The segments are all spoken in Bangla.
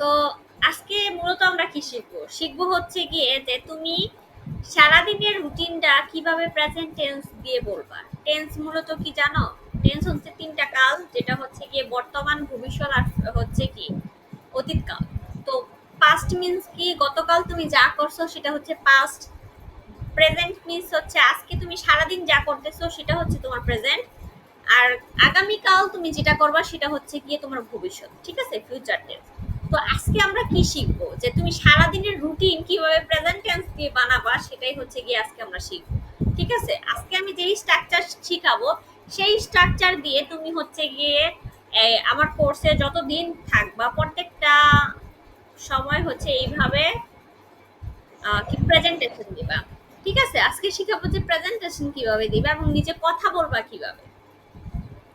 তো আজকে মূলত আমরা কি শিখব? শিখব হচ্ছে গিয়ে যে তুমি সারাদিনের রুটিনটা কীভাবে প্রেজেন্ট টেন্স দিয়ে বলবা? টেন্স মূলত কি জানো? টেন্স হচ্ছে তিনটা কাল, যেটা হচ্ছে গিয়ে বর্তমান, ভবিষ্যৎ আর হচ্ছে কি অতীতকাল তো পাস্ট মিন্স কি? গতকাল তুমি যা করছ সেটা হচ্ছে পাস্ট প্রেজেন্ট মিন্স হচ্ছে আজকে তুমি সারাদিন যা করতেছো সেটা হচ্ছে তোমার প্রেজেন্ট আর আগামীকাল তুমি যেটা করবা সেটা হচ্ছে গিয়ে তোমার ভবিষ্যৎ। ঠিক আছে? ফিউচার টেন্স তো আজকে আমরা কি শিখব? যে তুমি সারাদিনের রুটিন কীভাবে প্রেজেন্ট টেন্স দিয়ে বানাবা, সেটাই হচ্ছে গিয়ে আজকে আমরা শিখব। ঠিক আছে? আজকে আমি যেই স্ট্রাকচার শিখাবো, সেই স্ট্রাকচার দিয়ে তুমি হচ্ছে গিয়ে আমার কোর্সে যত দিন থাকবা, প্রত্যেকটা সময় হচ্ছে এইভাবে কি প্রেজেন্টেশন দিবা। ঠিক আছে? আজকে শিখাবো যে প্রেজেন্টেশন কীভাবে দিবা এবং নিজে কথা বলবা কীভাবে।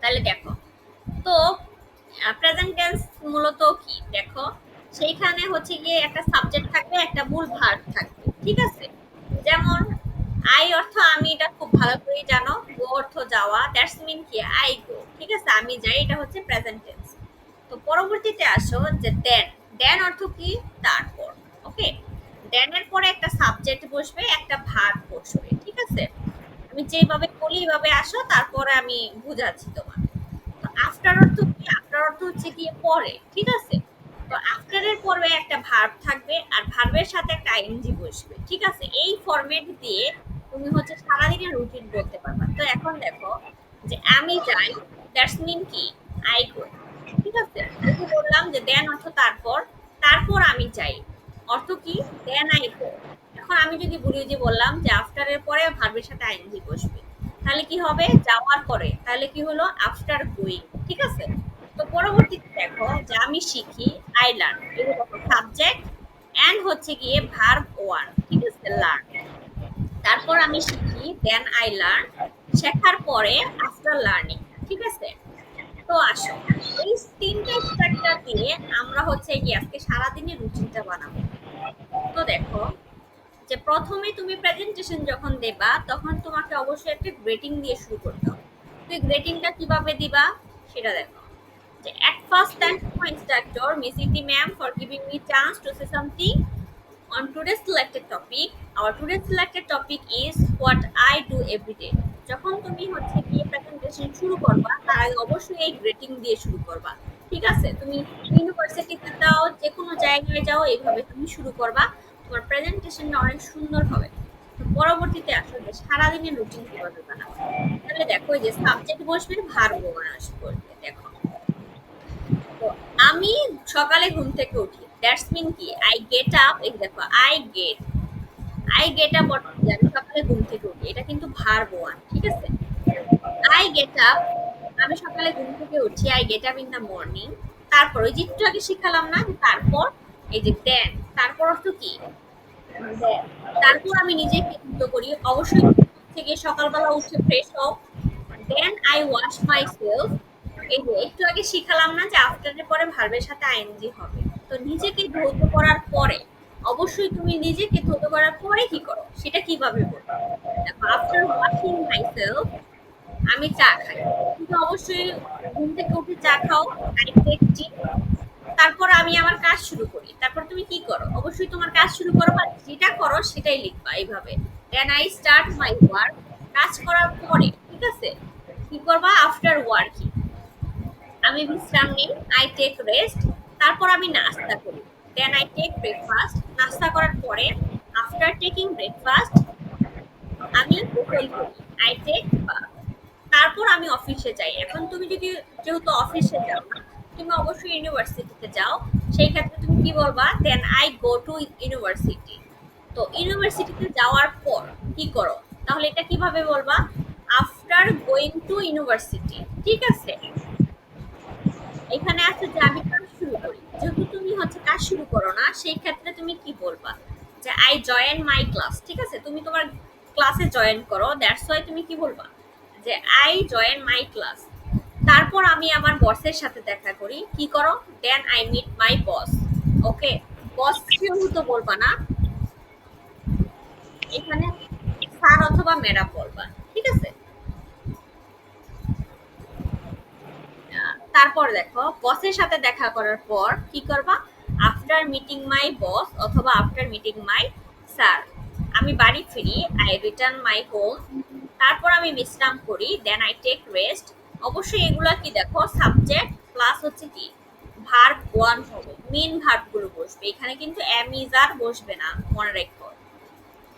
তাহলে দেখো। তো প্রেজেন্ট টেন্স মূলত দেখো। সেইখানে হচ্ছে গিয়ে একটা সাবজেক্ট থাকবে, একটা মূল ভার্ব থাকবে, ঠিক আছে? যেমন আই অর্থ আমি, এটা খুব ভালো করেই জানো। গো অর্থ যাওয়া দ্যাটস মিন কি? আই গো ঠিক আছে? আমি যাই, এটা হচ্ছে প্রেজেন্ট টেন্স তো পরবর্তীতে আসো যে দেন দেন অর্থ কি? তারপর ওকে দেনের পরে একটা সাবজেক্ট বসবে, একটা ভার্ব বসবে, ঠিক আছে? আমি যেভাবে বলি এইভাবে আসো, তারপরে আমি বুঝাচ্ছি তোমার তো আফটার অর্থ কি? আফটার অর্থ হচ্ছে গিয়ে পরে, ঠিক আছে? তো আফটারের পরে একটা ভার্ব থাকবে আর ভার্বের সাথে একটা আইএনজি বসবে, ঠিক আছে? এই ফরম্যাট দিয়ে তুমি হচ্ছে সারাদিনের রুটিন বলতে পারবা। তো এখন দেখো যে আমি যাই দ্যাটস মিন কি? আই গো ঠিক আছে? আমি বললাম যে দেন অর্থ তারপর তারপর আমি চাই অর্থ কি? দেন আই গো এখন আমি যদি বলি যে বললাম যে আফটারের পরে ভার্বের সাথে আইএনজি বসবে, তাহলে কি হবে? যাওয়ার পরে, তাহলে কি হলো? আফটার গোয়িং ঠিক আছে? তো পরবর্তীতে দেখো যে আমি শিখি আই লার্ন সাবজেক্ট অ্যান্ড হচ্ছে গিয়ে ভার্ব ওয়ান ঠিক আছে? লার্ন তারপর আমি শিখি দেন আই লার্ন শেখার পরে আফটার লার্নিং ঠিক আছে? তো আসো, এই তিনটা স্ট্রাকচার দিয়ে আমরা হচ্ছে গিয়ে আজকে সারাদিনের রুটিনটা বানাবো। তো দেখো, যে প্রথমে তুমি প্রেজেন্টেশন যখন দেবা, তখন তোমাকে অবশ্যই একটা গ্রেটিং দিয়ে শুরু করতে হবে। তুই গ্রেটিংটা কীভাবে দিবা? সেটা দেখো। At first thank you my instructor Miss Iti ma'am, for giving me chance to say something on today's selected topic. Our today's selected topic is what I do every day. যখন তুমি হচ্ছে গিয়ে প্রেজেন্টেশন শুরু করবা, তার আগে অবশ্যই এই গ্রেটিং দিয়ে শুরু করবা। ঠিক আছে? তুমি ইউনিভার্সিটিতে যাও যে কোনো জায়গায় যাও এইভাবে তুমি শুরু করবা। তোমার প্রেজেন্টেশনটা অনেক সুন্দর হবে। পরবর্তীতে আসলে সারাদিনের রুটিন কীভাবে বানাবো তাহলে দেখো যে সাবজেক্ট বসবে ভার্ব আসবে দেখো। আমি সকালে ঘুম থেকে উঠি। দ্যাটস মিন কি? আই গেট আপ এই দেখো I get I get up আমি সকালে ঘুম থেকে উঠি। এটা কিন্তু ভার্ব ওয়ান ঠিক আছে? আই গেট আপ আমি সকালে ঘুম থেকে উঠি I get up in the morning তারপর ওই যে আগে শিখালাম না তারপর, এই যে দেন তারপর অর্থ কি। তারপর আমি নিজেকে মুক্ত করি। অবশ্যই থেকে সকালবেলা উঠে ফ্রেশ হও then I wash myself এই যে, একটু আগে শিখালাম না যে আফটারের পরে ভার্বের সাথে আইএনজি হবে। তো নিজেকে ধৌত করার পরে, অবশ্যই তুমি নিজেকে ধৌত করার পরে কি করো? সেটা কীভাবে বলব আফটার ওয়াশিং মাই সেলফ আমি চা খাই। কিন্তু অবশ্যই ঘুম থেকে উঠে চা খাও আই টেক টি তারপর আমি আমার কাজ শুরু করি। তারপর তুমি কি করো? অবশ্যই তোমার কাজ শুরু করো বা যেটা করো সেটাই লিখবা এইভাবে। Then I start my work কাজ করার পরে, ঠিক আছে? কি করবা? আফটার ওয়ার্কিং আমি বিশ্রাম নিই আই টেক রেস্ট তারপর আমি নাস্তা করি। দেন আই টেক ব্রেকফাস্ট নাস্তা করার পরে আফটার টেকিং ব্রেকফাস্ট আমি করি আই টেক তারপর আমি অফিসে যাই। এখন তুমি যদি যেহেতু অফিসে যাও না, তুমি অবশ্যই ইউনিভার্সিটিতে যাও। সেই ক্ষেত্রে তুমি কি বলবা? Then I go to university তো ইউনিভার্সিটিতে যাওয়ার পর কি করো? তাহলে এটা কীভাবে বলবা? আফটার গোয়িং টু ইউনিভার্সিটি ঠিক আছে? এখানে আছে যে আমি কাজ শুরু করি। যেহেতু তুমি হচ্ছে কাজ শুরু করো না, সেই ক্ষেত্রে তুমি কি বলবা? যে আই জয়েন মাই ক্লাস ঠিক আছে? তুমি তোমার ক্লাসে জয়েন করো দ্যাটস ওয়াই তুমি কি বলবা? যে আই জয়েন মাই ক্লাস তারপর আমি আমার বসের সাথে দেখা করি। কি করো? দেন আই মিট মাই বস ওকে বস কেউ তো বলবা না, এখানে স্যার অথবা ম্যাডাম বলবা, ঠিক আছে? তারপর দেখো বসের সাথে দেখা করার পর কি করবা? আফটার মিটিং মাই বস অথবা আফটার মিটিং মাই স্যার আমি বাড়ি ফিরি আই রিটার্ন মাই হোম তারপর আমি বিশ্রাম করি দেন আই টেক রেস্ট অবশ্যই এগুলো কি দেখো সাবজেক্ট প্লাস হচ্ছে কি? ভার্ব ওয়ান হবে মেন ভার্বগুলো বসবে। এখানে কিন্তু এম ইজ অ্যামিজার বসবে না, মনে রেখো।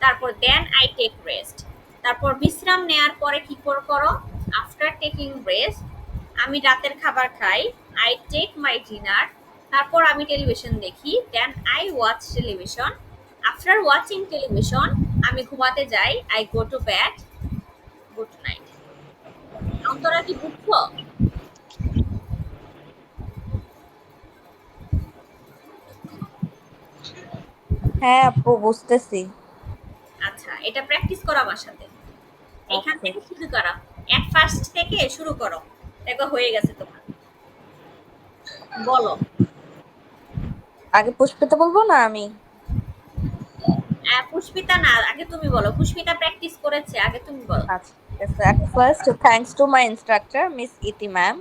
তারপর দেন আই টেক রেস্ট তারপর বিশ্রাম নেয়ার পরে কি করো আফটার টেকিং রেস্ট আমি রাতের খাবার খাই আই টেক মাই ডিনার তারপর আমি টেলিভিশন দেখি then I watch television after watching television আমি ঘুমাতে যাই I go to bed good night Antara কি বুঝছ হ্যাঁ আপু বুঝতেছি। আচ্ছা এটা প্র্যাকটিস করো আমার সাথে। এখান থেকে শুরু করো। এট ফার্স্ট থেকে শুরু করো। দেখো হয়ে গেছে তোমার বলো আগে পুষ্পিতা বলবো না আমি আহ, পুষ্পিতা না আগে তুমি বলো পুষ্পিতা প্র্যাকটিস করেছে আগে তুমি বলো আচ্ছা first thanks to my instructor miss Iti ma'am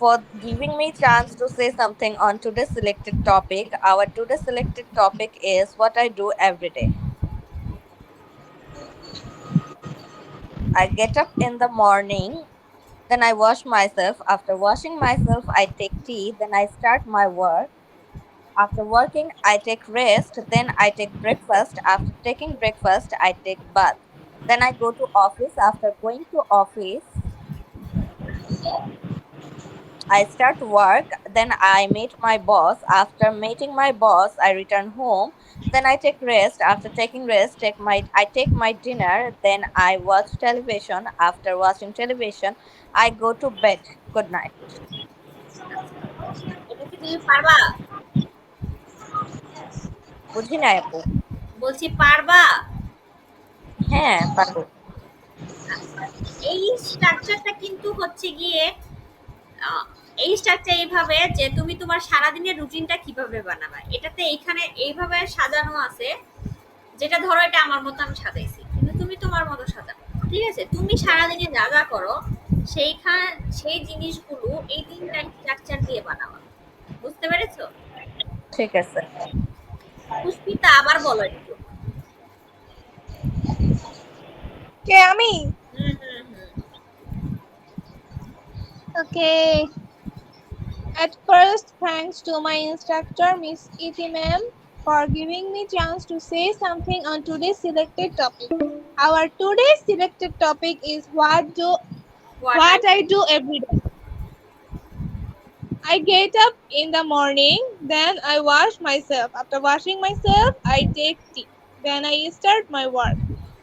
for giving me chance to say something on today's selected topic. Our today's selected topic is what I do every day. I get up in the morning, then I wash myself. After washing myself, I take tea, then I start my work. After working, I take rest, then I take breakfast. After taking breakfast, I take bath. Then I go to office. After going to office, I start work, then I meet my boss. After meeting my boss, I return home. Then I take rest. After taking rest, take my I take my dinner. Then I watch television. After watching television, I go to bed. Good night. বুঝি না আপু বলছি পারবা হ্যাঁ পারব এই স্ট্রাকচারটা কিন্তু হচ্ছে গিয়ে এই স্ট্রাকচার এইভাবে যে তুমি তোমার সারাদিনের রুটিনটা কীভাবে বানাবা? এটাতে এইখানে এইভাবে সাজানো আছে যেটা ধরো এটা আমার মতো আমি সাজাইছি কিন্তু তুমি তোমার মতো সাজাও ঠিক আছে? তুমি সারাদিনে যা যা করো সেইখান সেই জিনিসগুলো এই তিনটা স্ট্রাকচার দিয়ে বানাবা বুঝতে পেরেছ? ঠিক আছে। পুষ্পিতা আবার বলো একটু। কে আমি? হুম হুম হুম। Okay. At first, thanks to my instructor, Miss Iti ma'am, for giving me chance to say something on today's selected topic. Our today's selected topic is what do What what I do every day. I get up in the morning, then I wash myself. After washing myself, I take tea. Then I start my work.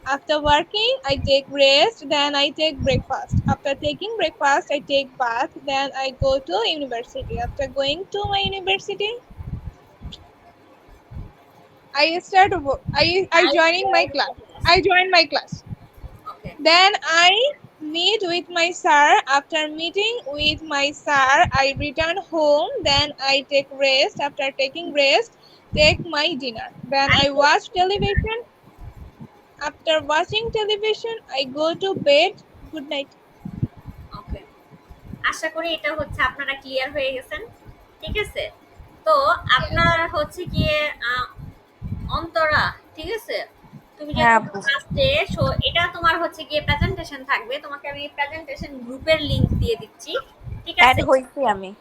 After working, I take rest, then I take breakfast. After taking breakfast, I take bath, then I go to university. After going to my university, I start I I joining my class. I join my class. Okay. Then I meet with my sir. After meeting with my sir, I return home. Then I take rest. After taking rest, take my dinner. Then I watch television. After watching television, I go to bed. Good night. ওকে আশা করি এটা হচ্ছে আপনারা ক্লিয়ার হয়ে গেছেন। ঠিক আছে? তো আপনার হচ্ছে গিয়ে অন্তরা ঠিক আছে? তুমি যে হ্যাঁ। ফার্স্টে সো এটা তোমার হচ্ছে গিয়ে প্রেজেন্টেশন থাকবে। তোমাকে আমি প্রেজেন্টেশন গ্রুপের লিংক দিয়ে দিচ্ছি। ঠিক অ্যাড আছে? হইছি আমি।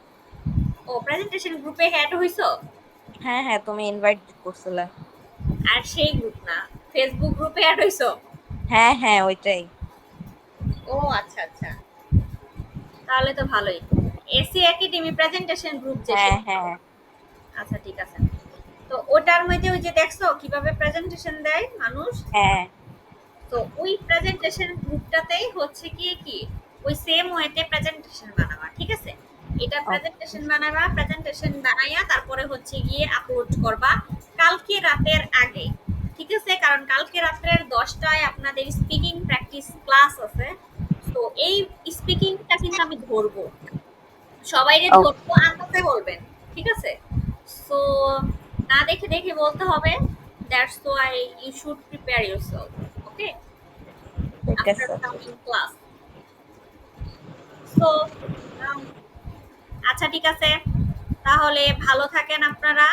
ও প্রেজেন্টেশন গ্রুপে অ্যাড হইছো? হ্যাঁ হ্যাঁ তুমি ইনভাইট করছিলে। আর সেই গ্রুপ না। ফেসবুক গ্রুপে অ্যাড হইছো? হ্যাঁ হ্যাঁ ওইটাই। ও আচ্ছা আচ্ছা। তাহলে তো ভালোই। এসি একাডেমি প্রেজেন্টেশন গ্রুপ যে হ্যাঁ হ্যাঁ। আচ্ছা ঠিক আছে। তো ওটার মধ্যে ওই যে দেখছ কীভাবে প্রেজেন্টেশন দেয় মানুষ? হ্যাঁ। তো ওই প্রেজেন্টেশন গ্রুপটাতেই হচ্ছে কি কি? ওই সেম ওয়েতে প্রেজেন্টেশন বানাবা ঠিক আছে? এটা প্রেজেন্টেশন বানাবা প্রেজেন্টেশন বানাইয়া তারপরে হচ্ছে গিয়ে আপলোড করবা। কালকে রাতের আগে। ঠিক আছে কারণ কালকে রাত্রের দশটায় আপনাদের স্পিকিং প্র্যাকটিস ক্লাস আছে। তো এই স্পিকিংটা কিন্তু আমি ধরবো। সবাইরে Okay. ধরবো আনতে বলবেন ঠিক আছে? সো না দেখে দেখে বলতে হবে that's why you should prepare yourself okay. So, um, আচ্ছা ঠিক আছে। তাহলে ভালো থাকেন আপনারা।